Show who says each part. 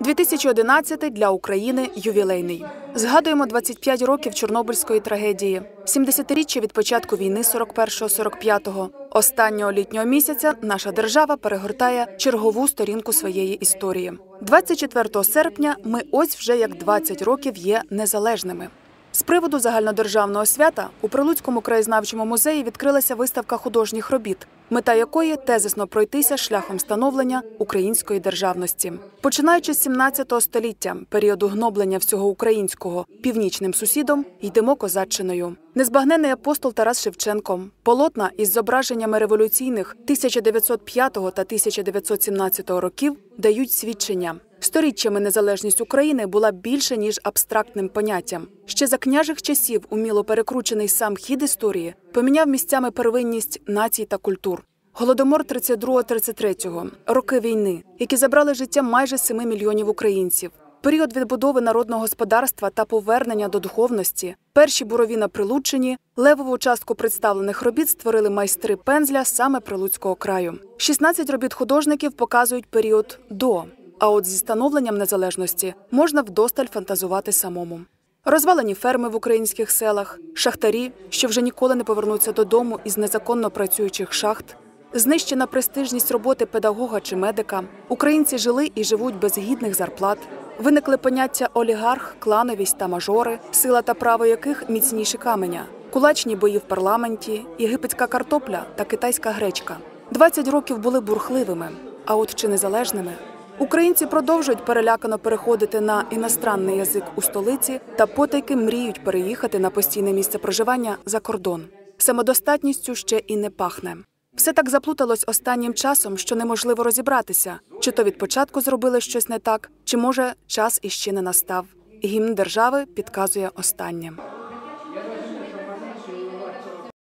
Speaker 1: 2011 для України ювілейний. Згадуємо 25 років Чорнобильської трагедії, 70-річчя від початку війни 41-45-го. Останнього літнього місяця наша держава перегортає чергову сторінку своєї історії. 24 серпня ми ось вже як 20 років є незалежними. З приводу загальнодержавного свята у Прилуцькому краєзнавчому музеї відкрилася виставка художніх робіт, мета якої тезисно пройтися шляхом становлення української державності. Починаючи з 17 століття, періоду гноблення всього українського північним сусідом, йдемо козаччиною. Незбагнений апостол Тарас Шевченко, полотна із зображеннями революційних 1905 та 1917 років дають свідчення. Сторіччями незалежність України була більше ніж абстрактним поняттям. Ще за княжих часів уміло перекручений сам хід історії поміняв місцями первинність націй та культур. Голодомор 32-33, роки війни, які забрали життя майже 7 мільйонів українців. Період відбудови народного господарства та повернення до духовності, перші бурові на Прилуччині, левову частку представлених робіт створили майстри пензля саме Прилуцького краю. 16 робіт художників показують період до. А от зі становленням незалежності можна вдосталь фантазувати самому. Розвалені ферми в українських селах, шахтарі, що вже ніколи не повернуться додому із незаконно працюючих шахт, знищена престижність роботи педагога чи медика. Українці жили і живуть без гідних зарплат. Виникли поняття олігарх, клановість та мажори, сила та право яких міцніші каменя, кулачні бої в парламенті, єгипетська картопля та китайська гречка. 20 років були бурхливими, а от чи незалежними. Українці продовжують перелякано переходити на іностранний язик у столиці та потайки мріють переїхати на постійне місце проживання за кордон. Самодостатністю ще і не пахне. Все так заплуталось останнім часом, що неможливо розібратися, чи то від початку зробили щось не так, чи може час іще не настав. Гімн держави підказує останнє.